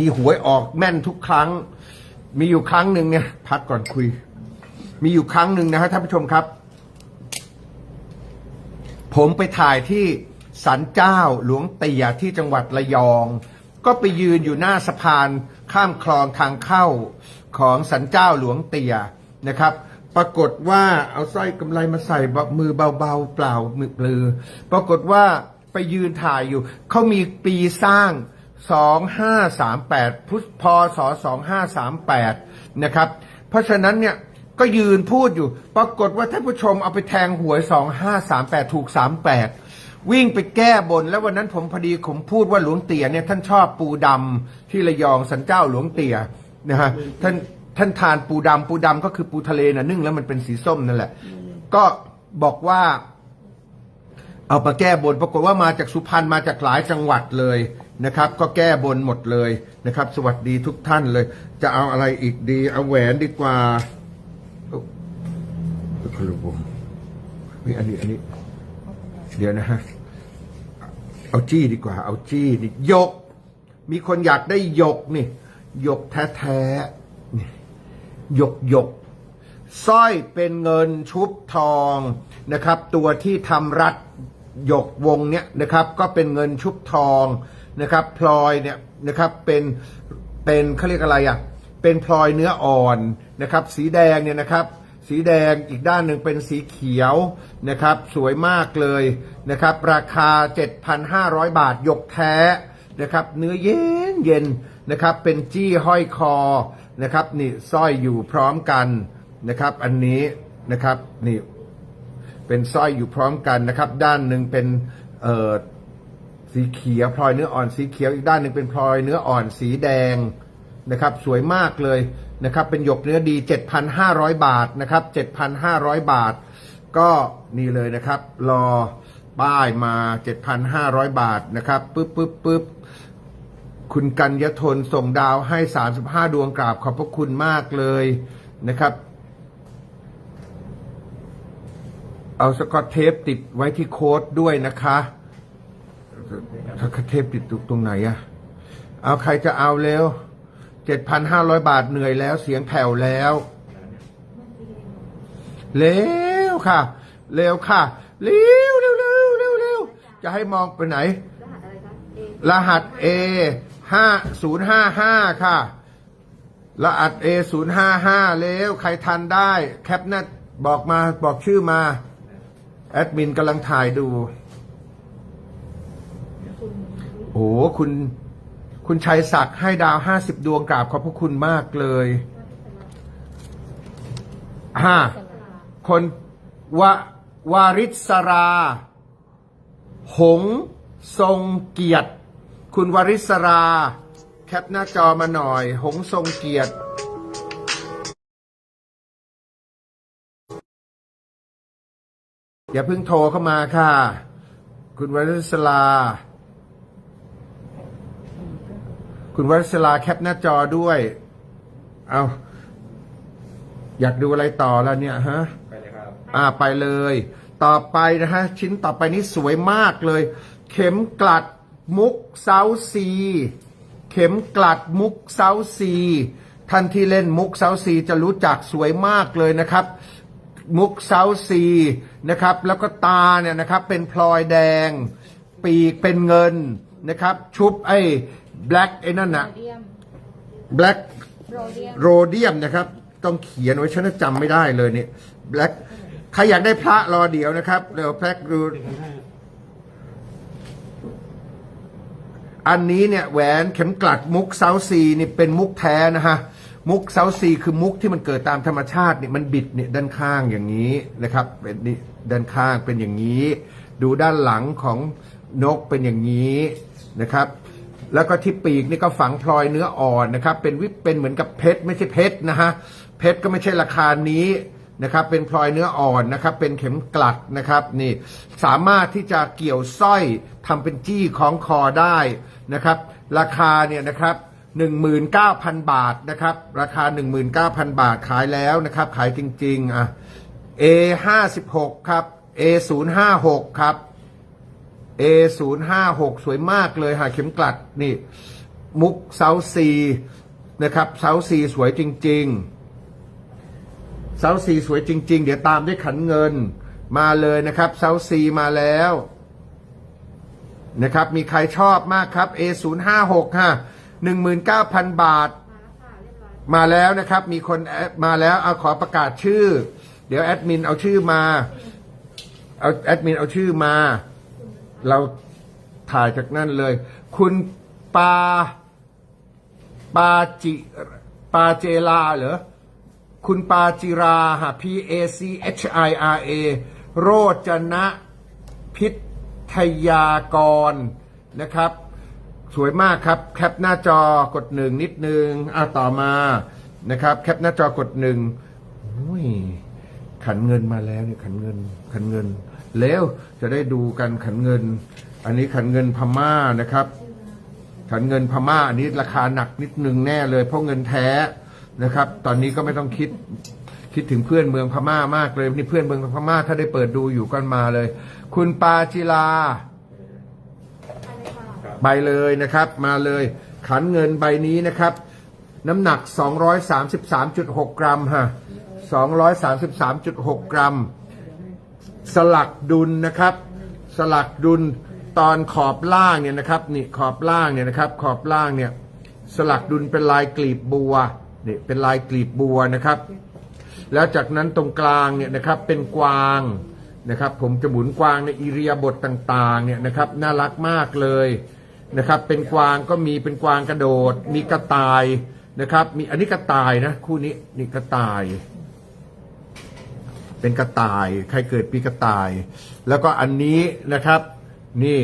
มีหวยออกแม่นทุกครั้ง มีอยู่ครั้งหนึ่งเนี่ย พักก่อนคุย มีอยู่ครั้งหนึ่งนะฮะท่านผู้ชมครับ ผมไปถ่ายที่สันเจ้าหลวงเตียที่จังหวัดระยอง ก็ไปยืนอยู่หน้าสะพานข้ามคลองทางเข้าของสันเจ้าหลวงเตียนะครับปรากฏว่าเอาสร้อยกำไลมาใส่มือเบาๆเปล่ามือเปลือ ปรากฏว่าไปยืนถ่ายอยู่ เขามีปีสร้าง 2538 พุทธพศ2538 นะครับ เพราะฉะนั้นเนี่ยก็ยืนพูดอยู่ ปรากฏว่าท่านผู้ชมเอาไปแทงหวย 2538 ถูก 38 วิ่งไปแก้บน แล้ววันนั้นผมพอดีผมพูดว่าหลวงเตี่ยเนี่ยท่านชอบปูดำที่ระยองสันเจ้าหลวงเตี่ยนะฮะท่านท่านทานปูดำปูดำก็คือปูทะเลนะนึ่งแล้วมันเป็นสีส้มนั่นแหละ ก็บอกว่าเอามาแก้บน ปรากฏว่ามาจากสุพรรณมาจากหลายจังหวัดเลย นะครับ ก็แก้บนหมดเลยนะครับ สวัสดีทุกท่านเลย จะเอาอะไรอีกดี เอาแหวนดีกว่าคนละวงนี่อันนี้อันนี้ เดี๋ยวนะฮะเอาจี้ดีกว่า เอาจี้นี่หยก มีคนอยากได้หยกนี่หยกแท้ๆนี่หยกหยกสร้อยเป็นเงินชุบทองนะครับ ตัวที่ทำรัดหยกวงเนี้ยนะครับ ก็เป็นเงินชุบทอง นะครับพลอยเนี่ยนะครับเป็นเป็นเขาเรียกอะไรอะเป็นพลอยเนื้ออ่อนนะครับ สีแดงเนี่ยนะครับ สีแดงอีกด้านหนึ่งเป็นสีเขียวนะครับ สวยมากเลยนะครับ ราคา 7,500 บาทยกแท้นะครับ เนื้อเย็นเย็นนะครับ เป็นจี้ห้อยคอนะครับ นี่สร้อยอยู่พร้อมกันนะครับ อันนี้นะครับนี่เป็นสร้อยอยู่พร้อมกันนะครับ ด้านหนึ่งเป็นเอ่อ สีเขียวพลอยเนื้ออ่อนสีเขียวอีกด้านหนึ่งเป็นพลอยเนื้ออ่อนสีแดงนะครับสวยมากเลยนะครับเป็นหยกเนื้อดี 7,500 บาทนะครับ7,500 บาท ก็นี่เลยนะครับรอป้ายมา 7,500 บาทนะครับปึ๊บปึ๊บปึ๊บคุณกัญญทนส่งดาวให้ 35 ดวงกราบขอบพระคุณมากเลยนะครับ เอาสกอตเทปติดไว้ที่โค้ดด้วยนะคะ เทปติดตรงไหนอะเอาใครจะเอาเร็วเจ็ดพันห้าร้อยบาทเหนื่อยแล้ว เสียงแผ่วแล้วเร็วค่ะ เร็วค่ะเร็วเร็วเร็วเร็วเร็วจะให้มองไปไหน รหัส A ห้าศูนย์ห้าห้าค่ะ รหัส A ศูนย์ห้าห้าเร็วใครทันได้ แคปหน้าบอกมาบอกชื่อมา แอดมินกำลังถ่ายดู โอ้คุณ คุณชัยศักดิ์ให้ดาวห้าสิบดวงกราบขอบพระคุณมากเลยห้าคนววาริศรา หง ทรงเกียรติ คุณวาริศรา แคปหน้าจอมาหน่อย หงทรงเกียรติอย่าเพิ่งโทรเข้ามาค่ะ คุณวริศลา คุณวริศลาแคปหน้าจอด้วย เอาอยากดูอะไรต่อแล้วเนี่ยฮะ ไปเลยครับ อ่าไปเลย ต่อไปนะฮะ ชิ้นต่อไปนี้สวยมากเลย เข็มกลัดมุกเซาซี เข็มกลัดมุกเซาซีท่านที่เล่นมุกเซาซีจะรู้จักสวยมากเลยนะครับ มุกเซาซีนะครับ แล้วก็ตาเนี่ยนะครับ เป็นพลอยแดง ปีกเป็นเงิน นะครับ ชุบไอ้แบล็กไอ้นั่นนะเดียมแบล็กโรเดียมโรเดียมนะครับ ต้องเขียนไว้ฉันจำไม่ได้เลยนี่แบล็กใครอยากได้พระรอเดี๋ยวนะครับเดี๋ยวแบล็กดูอันนี้เนี่ยแหวนเข็มกลัดมุกเซาซีนี่เป็นมุกแท้นะฮะ มุกเซาซีคือมุกที่มันเกิดตามธรรมชาติเนี่ยมันบิดเนี่ยด้านข้างอย่างนี้นะครับ เป็นนี่ด้านข้างเป็นอย่างนี้ ดูด้านหลังของนกเป็นอย่างนี้ นะครับ แล้วก็ที่ปีกนี่ก็ฝังพลอยเนื้ออ่อนนะครับ เป็นวิปเป็นเหมือนกับเพชรไม่ใช่เพชรนะฮะเพชรก็ไม่ใช่ราคานี้นะครับ เป็นพลอยเนื้ออ่อนนะครับ เป็นเข็มกลัดนะครับนี่สามารถที่จะเกี่ยวสร้อยทำเป็นจี้ของคอได้นะครับ ราคาเนี่ยนะครับ19,000 บาทนะครับ ราคา 19,000 บาทขายแล้วนะครับ ขายจริง ๆ อะ A 5 6 ครับ A 0 5 6 ครับ A 0 5 6สวยมากเลยหาเข็มกลัดนี่ มุกเซาซีนะครับเซาซีสวยจริง ๆเซาซีสวยจริง ๆ เดี๋ยวตามด้วยขันเงินมาเลยนะครับเซาซีมาแล้วนะครับ มีใครชอบมากครับ A056 ฮะ19,000 บาท มาแล้วนะครับ มีคนมาแล้วเอาขอประกาศชื่อ เดี๋ยวแอดมินเอาชื่อมา เอาแอดมินเอาชื่อมา เราถ่ายจากนั่นเลย คุณปาปาจิปาเจลาเหรอ คุณปาจิราฮะ P A C H I R A โรจนะพิทยากรนะครับ สวยมากครับ แคปหน้าจอกดหนึ่งนิดนึงอะต่อมานะครับ แคปหน้าจอกดหนึ่งอุ้ยขันเงินมาแล้วเนี่ยขันเงินขันเงิน แล้วจะได้ดูกันขันเงิน อันนี้ขันเงินพม่านะครับ ขันเงินพม่าอันนี้ราคาหนักนิดนึงแน่เลย เพราะเงินแท้นะครับ ตอนนี้ก็ไม่ต้องคิดคิดถึงเพื่อนเมืองพม่ามากเลยนี่เพื่อนเมืองพม่าถ้าได้เปิดดูอยู่กันมาเลย คุณปาจิลาใบเลยนะครับ มาเลย ขันเงินใบนี้นะครับ น้ำหนัก 233.6 กรัมฮะ233.6 กรัม สลักดุลนะครับ สลักดุลตอนขอบล่างเนี่ยนะครับนี่ขอบล่างเนี่ยนะครับขอบล่างเนี่ยสลักดุลเป็นลายกลีบบัวนี่เป็นลายกลีบบัวนะครับ แล้วจากนั้นตรงกลางเนี่ยนะครับเป็นกวางนะครับ ผมจะหมุนกวางในอิริยาบถต่างๆเนี่ยนะครับน่ารักมากเลยนะครับ เป็นกวางก็มีเป็นกวางกระโดด มีกระต่ายนะครับ มีอันนี้กระต่ายนะคู่นี้นี่กระต่าย เป็นกระต่าย ใครเกิดปีกระต่าย แล้วก็อันนี้นะครับ นี่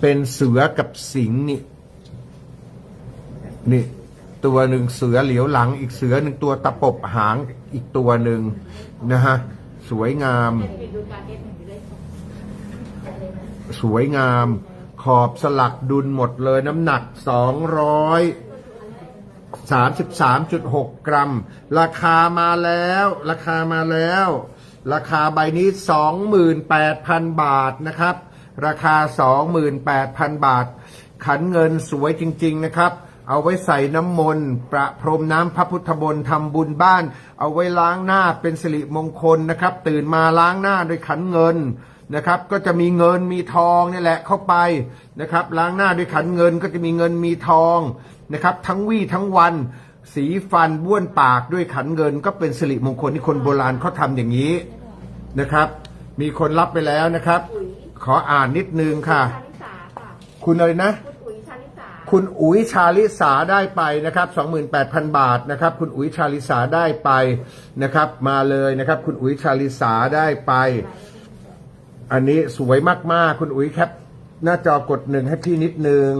เป็นเสือกับสิงห์นี่ นี่ ตัวหนึ่งเสือเหลียวหลัง อีกเสือหนึ่งตัวตะปบหางอีกตัวหนึ่งนะฮะสวยงาม สวยงาม ขอบสลักดุลหมดเลยน้ำหนักสองร้อย สามสิบสามจุดหกกรัม ราคามาแล้ว ราคามาแล้ว ราคาใบนี้สองหมื่นแปดพันบาทนะครับ ราคาสองหมื่นแปดพันบาท ขันเงินสวยจริง ๆ นะครับ เอาไว้ใส่น้ำมนต์ประพรมน้ำพระพุทธบนทำบุญบ้าน เอาไว้ล้างหน้าเป็นสิริมงคลนะครับ ตื่นมาล้างหน้าด้วยขันเงิน นะครับ ก็จะมีเงินมีทองนี่แหละเข้าไปนะครับ ล้างหน้าด้วยขันเงินก็จะมีเงินมีทองนะครับ ทั้งวี่ทั้งวัน สีฟันบ้วนปากด้วยขันเงิน ก็เป็นสิริมงคลที่คนโบราณเขาทำอย่างนี้นะครับ มีคนรับไปแล้วนะครับ ขออ่านนิดนึงค่ะชาลิสาค่ะคุณอะไรนะคุณอุ๋ยชาลิสาคุณอุ๋ยชาลิสาได้ไปนะครับ28,000 บาทนะครับ คุณอุ๋ยชาลิสาได้ไปนะครับ มาเลยนะครับ คุณอุ๋ยชาลิสาได้ไป อันนี้สวยมากๆ คุณอุ๋ยแคปหน้าจอกดหนึ่งให้พี่นิดนึง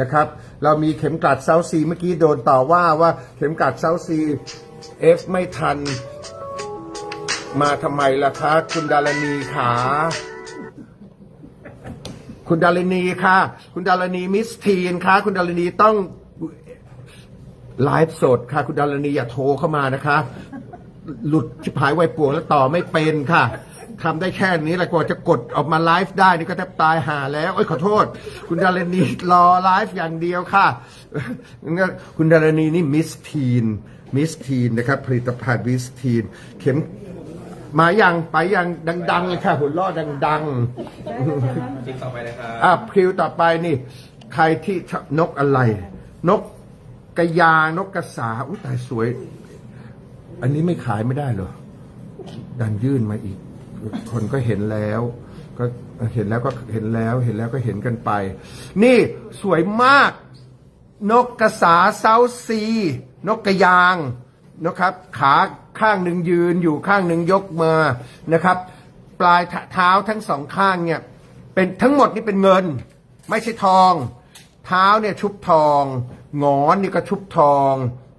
นะครับ เรามีเข็มกลัดเซาซีเมื่อกี้โดนต่อว่าว่าเข็มกลัดเซาซีเอฟไม่ทัน มาทำไมล่ะคะ คุณดารณีขาคุณดารณีค่ะ คุณดารณีมิสทีนค่ะ คุณดารณีต้องไลฟ์สดค่ะ คุณดารณีอย่าโทรเข้ามานะคะ หลุดชิบหายไวป่วงแล้วต่อไม่เป็นค่ะ ทำได้แค่นี้แหละกว่าจะกดออกมาไลฟ์ได้นี่ก็แทบตายหาแล้วเอ้ยขอโทษ คุณดารณีรอไลฟ์อย่างเดียวค่ะ คุณดารณีนี่มิสทีนมิสทีนนะครับ ผลิตภัณฑ์มิสทีน เข็มมายังไปยังดังๆเลยค่ะ หุ่นล่อดังๆคลิปต่อไปนะครับอะพริวต่อไปนี่ ใครที่ชอบนกอะไร นกกระยางนกกระสาอุ้ยตายสวย อันนี้ไม่ขายไม่ได้เหรอ ดันยื่นมาอีก คนก็เห็นแล้ว ก็เห็นแล้วก็เห็นแล้ว เห็นแล้วก็เห็นกันไป นี่สวยมาก นกกระสาเซาซี นกกระยางนะครับ ขาข้างหนึ่งยืนอยู่ข้างหนึ่งยกมานะครับ ปลายเท้าทั้งสองข้างเนี่ยเป็นทั้งหมดนี่เป็นเงิน ไม่ใช่ทอง เท้าเนี่ยชุบทองงอนนี่ก็ชุบทอง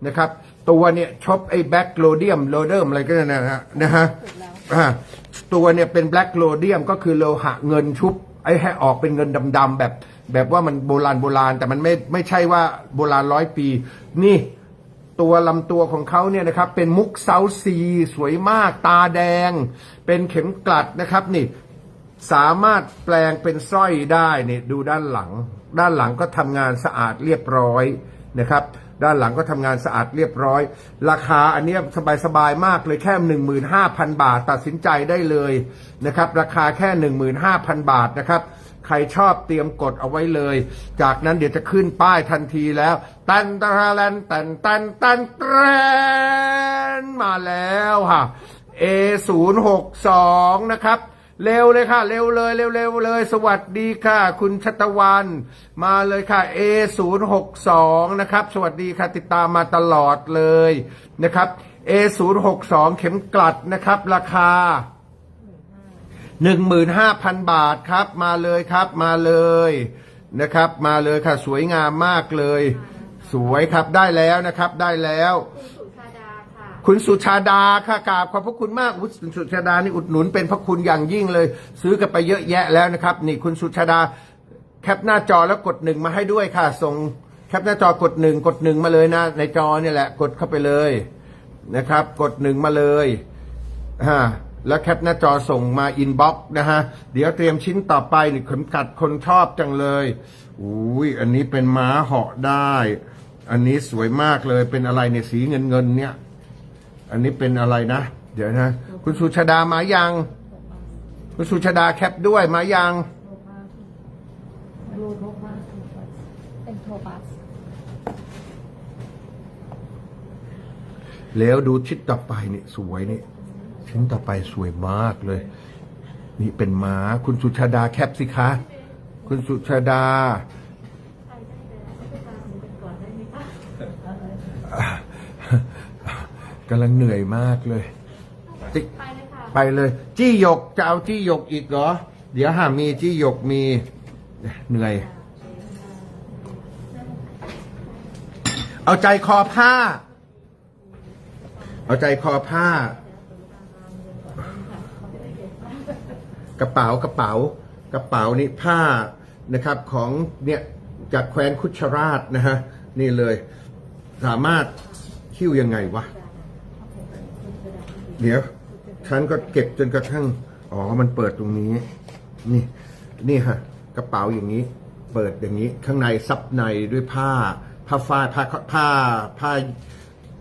นะครับ ตัวเนี่ยชอบไอ้แบ็กโลเดียมโลเดิมอะไรก็นั่นนะฮะนะฮะ ตัวเนี่ยเป็นแบล็กโลเดียมก็คือโลหะเงินชุบไอ้ให้ออกเป็นเงินดำๆแบบ แบบว่ามันโบราณโบราณแต่มันไม่ไม่ใช่ว่าโบราณร้อยปี นี่ตัวลำตัวของเขาเนี่ยนะครับ เป็นมุกเซาซี สวยมากตาแดง เป็นเข็มกลัดนะครับนี่สามารถแปลงเป็นสร้อยได้เนี่ยดูด้านหลัง ด้านหลังก็ทำงานสะอาดเรียบร้อยนะครับ ด้านหลังก็ทำงานสะอาดเรียบร้อย ราคาอันนี้สบายๆมากเลยแค่ 15,000 บาทตัดสินใจได้เลยนะครับ ราคาแค่ 15,000 บาทนะครับใครชอบเตรียมกดเอาไว้เลย จากนั้นเดี๋ยวจะขึ้นป้ายทันทีแล้ว ตันตะแลนตันตันตันแตรนมาแล้วค่ะ A 0 6 2 นะครับ เร็วเลยค่ะ เร็วเลยเร็วเร็วเลย สวัสดีค่ะ คุณชัตวัน มาเลยค่ะ A 0 6 2 นะครับ สวัสดีค่ะ ติดตามมาตลอดเลยนะครับ A 0 6 2 เข็มกลัดนะครับ ราคา 15,000 บาทครับ มาเลยครับ มาเลยนะครับ มาเลยค่ะ สวยงามมากเลย สวยครับได้แล้วนะครับ ได้แล้ว คุณสุชาดาค่ะคุณสุชาดาค่ะกราบขอบพระคุณมากอุคุณสุชาดานี่อุดหนุนเป็นพระคุณอย่างยิ่งเลย ซื้อกันไปเยอะแยะแล้วนะครับ นี่คุณสุชาดา แคปหน้าจอแล้วกดหนึ่งมาให้ด้วยค่ะ ส่งแคปหน้าจอกดหนึ่งกดหนึ่งมาเลยนะ ในจอเนี่ยแหละ กดเข้าไปเลยนะครับ กดหนึ่งมาเลยฮะแล้วแคปหน้าจอส่งมาอินบ็อกซ์นะฮะ เดี๋ยวเตรียมชิ้นต่อไปนี่เข็มกัดคนชอบจังเลยอุ้ยอันนี้เป็นม้าเหาะได้ อันนี้สวยมากเลยเป็นอะไรเนี่ยสีเงินเงินเนี่ย อันนี้เป็นอะไรนะ เดี๋ยวนะ คุณสุชาดามายัง คุณสุชาดาแคปด้วยมายังรูโรมาเป็นโทบัสแล้วดูชิ้นต่อไปนี่สวยนี่ชิ้นต่อไปสวยมากเลย นี่เป็นม้า คุณสุชาดาแคปสิคะ คุณสุชาดา กำลังเหนื่อยมากเลยติ๊กไปเลยค่ะไปเลย จี้หยกจะเอาจี้หยกอีกเหรอ เดี๋ยวหามีจี้หยกมีเหนื่อย เอาใจคอผ้า เอาใจคอผ้า กระเป๋ากระเป๋ากระเป๋านี่ผ้านะครับของเนี่ยจากแคว้นคุชราชนะฮะนี่เลย สามารถคิ้วยังไงวะ เดี๋ยว ฉันก็เก็บจนกระทั่ง อ๋อ มันเปิดตรงนี้ นี่ นี่ฮะ กระเป๋าอย่างนี้ เปิดอย่างนี้ ข้างในซับในด้วยผ้า ผ้าฝ้ายผ้าผ้าผ้า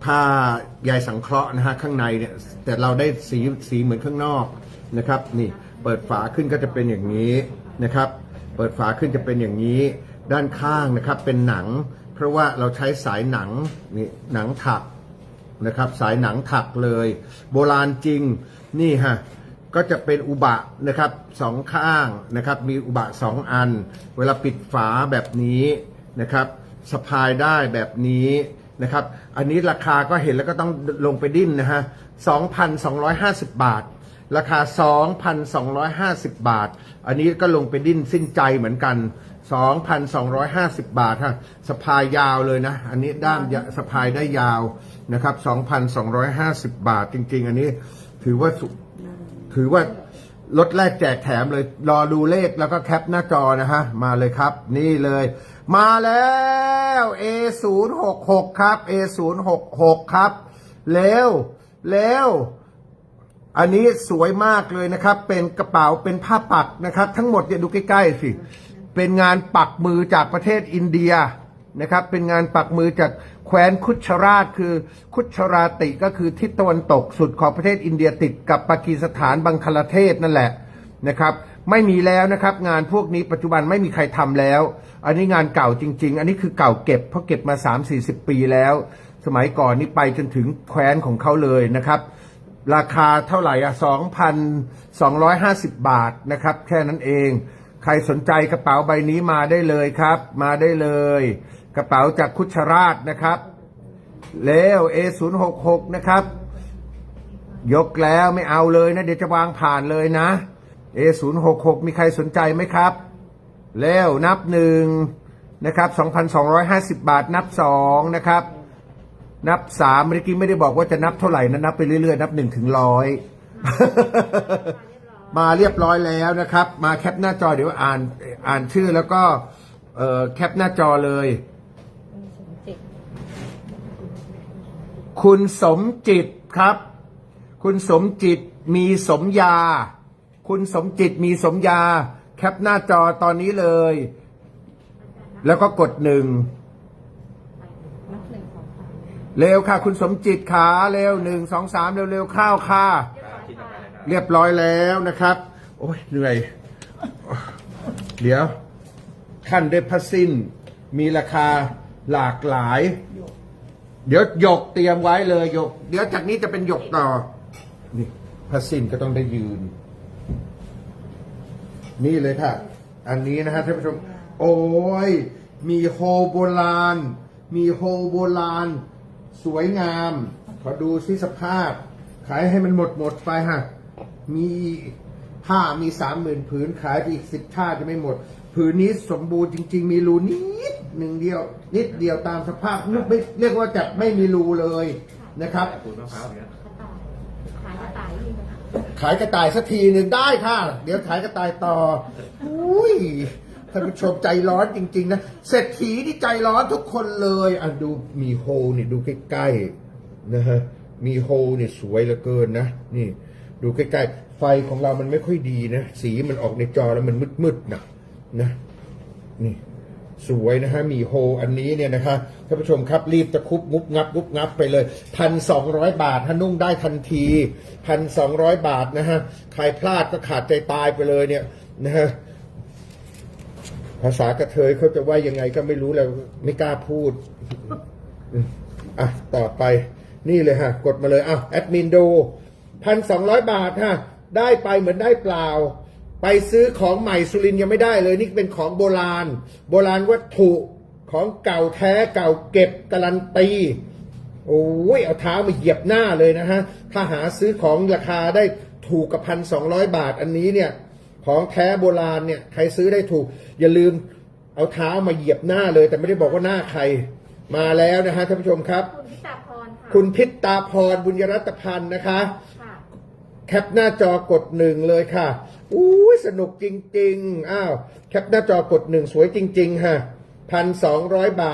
ผ้าใยสังเคราะห์นะฮะข้างในเนี่ย แต่เราได้สีสีเหมือนข้างนอกนะครับ นี่ เปิดฝาขึ้นก็จะเป็นอย่างนี้นะครับ เปิดฝาขึ้นจะเป็นอย่างนี้ ด้านข้างนะครับเป็นหนัง เพราะว่าเราใช้สายหนังนี่หนังถัก นะครับ สายหนังถักเลย โบราณจริงนี่ฮะก็จะเป็นอุบะนะครับสองข้างนะครับ มีอุบะสองอัน เวลาปิดฝาแบบนี้นะครับสะพายได้แบบนี้นะครับ อันนี้ราคาก็เห็นแล้วก็ต้องลงไปดิ้นนะฮะ 2,250 บาท ราคา 2,250 บาท อันนี้ก็ลงไปดิ้นสิ้นใจเหมือนกัน 2,250 บาทฮะสะพายยาวเลยนะ อันนี้ด้ามยะสะพายได้ยาวนะครับ 2,250 บาทจริง ๆ อันนี้ถือว่าสุถือว่าลดแรกแจกแถมเลย รอดูเลขแล้วก็แคปหน้าจอนะฮะ มาเลยครับ นี่เลย มาแล้ว A066 ครับ A066 ครับ เร็ว เร็ว อันนี้สวยมากเลยนะครับ เป็นกระเป๋าเป็นผ้าปักนะครับ ทั้งหมดเนี่ยดูใกล้ๆสิเป็นงานปักมือจากประเทศอินเดียนะครับ เป็นงานปักมือจากแคว้นคุชราชคือคุชราติก็คือทิศตะวันตกสุดของประเทศอินเดียติดกับปากีสถานบังคลาเทศนั่นแหละนะครับ ไม่มีแล้วนะครับ งานพวกนี้ปัจจุบันไม่มีใครทำแล้ว อันนี้งานเก่าจริง ๆ อันนี้คือเก่าเก็บเพราะเก็บมา 3-40 ปีแล้ว สมัยก่อนนี่ไปจนถึงแคว้นของเขาเลยนะครับ ราคาเท่าไหร่อะ2,250 บาทนะครับ แค่นั้นเอง ใครสนใจกระเป๋าใบนี้มาได้เลยครับ มาได้เลย กระเป๋าจากคุชราชนะครับเลว A066 นะครับ ยกแล้วไม่เอาเลยนะ เดี๋ยวจะวางผ่านเลยนะ A066 มีใครสนใจไหมครับ แล้วนับหนึ่งนะครับ 2,250 บาทนับสองนะครับ นับสามเมื่อกี้ไม่ได้บอกว่าจะนับเท่าไหร่นะนับไปเรื่อยๆ นับหนึ่งถึงร้อยมาเรียบร้อยแล้วนะครับ มาแคปหน้าจอเดี๋ยวอ่านอ่านชื่อแล้วก็เอ่อแคปหน้าจอเลยจิตคุณสมจิตครับ คุณสมจิตมีสมยา คุณสมจิตมีสมยา แคปหน้าจอตอนนี้เลย แล้วก็กดหนึ่ง นับหนึ่งสองสาม เร็วค่ะ คุณสมจิตขาเร็วหนึ่งสองสามเร็วเร็วข้าวค่ะ เรียบร้อยแล้วนะครับ โอ้ยเหนื่อย เดี๋ยว ขั้นด้วยพัสซินมีราคาหลากหลาย เดี๋ยวหยกเตรียมไว้เลยหยก เดี๋ยวจากนี้จะเป็นหยกต่อ นี่พัสซินก็ต้องได้ยืน นี่เลยค่ะ อันนี้นะฮะท่านผู้ชม โอ้ย มีโฮโบราณ มีโฮโบราณ สวยงาม ขอดูสิสภาพ ขายให้มันหมดหมดไปฮะ มีผ้ามีสามหมื่นผืนขายไปอีกสิบท่าจะไม่หมด ผืนนี้สมบูรณ์จริง ๆ มีรูนิดหนึ่งเดียว นิดเดียวตามสภาพไม่เรียกว่าจะไม่มีรูเลยนะครับ ปูนมะพร้าวอย่างเงี้ยขายกระต่ายนี่นะคะ ขายกระต่ายสักทีหนึ่งได้ค่ะ เดี๋ยวขายกระต่ายต่อ อุ้ย ท่านผู้ชมใจร้อนจริง ๆ นะเศรษฐีที่ใจร้อนทุกคนเลยอะดูมีโฮนี่ดูใกล้ๆนะฮะมีโฮเนี่ยสวยเหลือเกินนะนี่ ดูใกล้ๆไฟของเรามันไม่ค่อยดีนะสีมันออกในจอแล้วมันมืดๆนะนะนี่สวยนะฮะมีโฮอันนี้เนี่ยนะคะท่านผู้ชมครับรีบตะคุบงุบงับงุบงับไปเลยพันสองร้อยบาทถ้านุ่งได้ทันทีพันสองร้อยบาทนะฮะใครพลาดก็ขาดใจตายไปเลยเนี่ยนะฮะ ภาษากระเทยเขาจะว่ายังไงก็ไม่รู้แล้วไม่กล้าพูด อะ ต่อไป นี่เลยฮะ กดมาเลยอ้าวแอดมินดูพันสองร้อยบาทฮะ ได้ไปเหมือนได้เปล่า ไปซื้อของใหม่สุรินยังไม่ได้เลย นี่เป็นของโบราณ โบราณวัตถุของเก่าแท้เก่าเก็บการันตีโอ้ยเอาเท้ามาเหยียบหน้าเลยนะฮะ ถ้าหาซื้อของราคาได้ถูกกับพันสองร้อยบาทอันนี้เนี่ย ของแท้โบราณเนี่ยใครซื้อได้ถูก อย่าลืมเอาเท้ามาเหยียบหน้าเลย แต่ไม่ได้บอกว่าหน้าใครมาแล้วนะฮะท่านผู้ชมครับ คุณพิตาพรค่ะคุณพิตตาพรบุญยรัตพันธ์นะคะ ค่ะแคปหน้าจอกดหนึ่งเลยค่ะอู้ยสนุกจริง ๆ อ้าว แคปหน้าจอกดหนึ่งสวยจริง ๆ ฮะพันสองร้อยบาท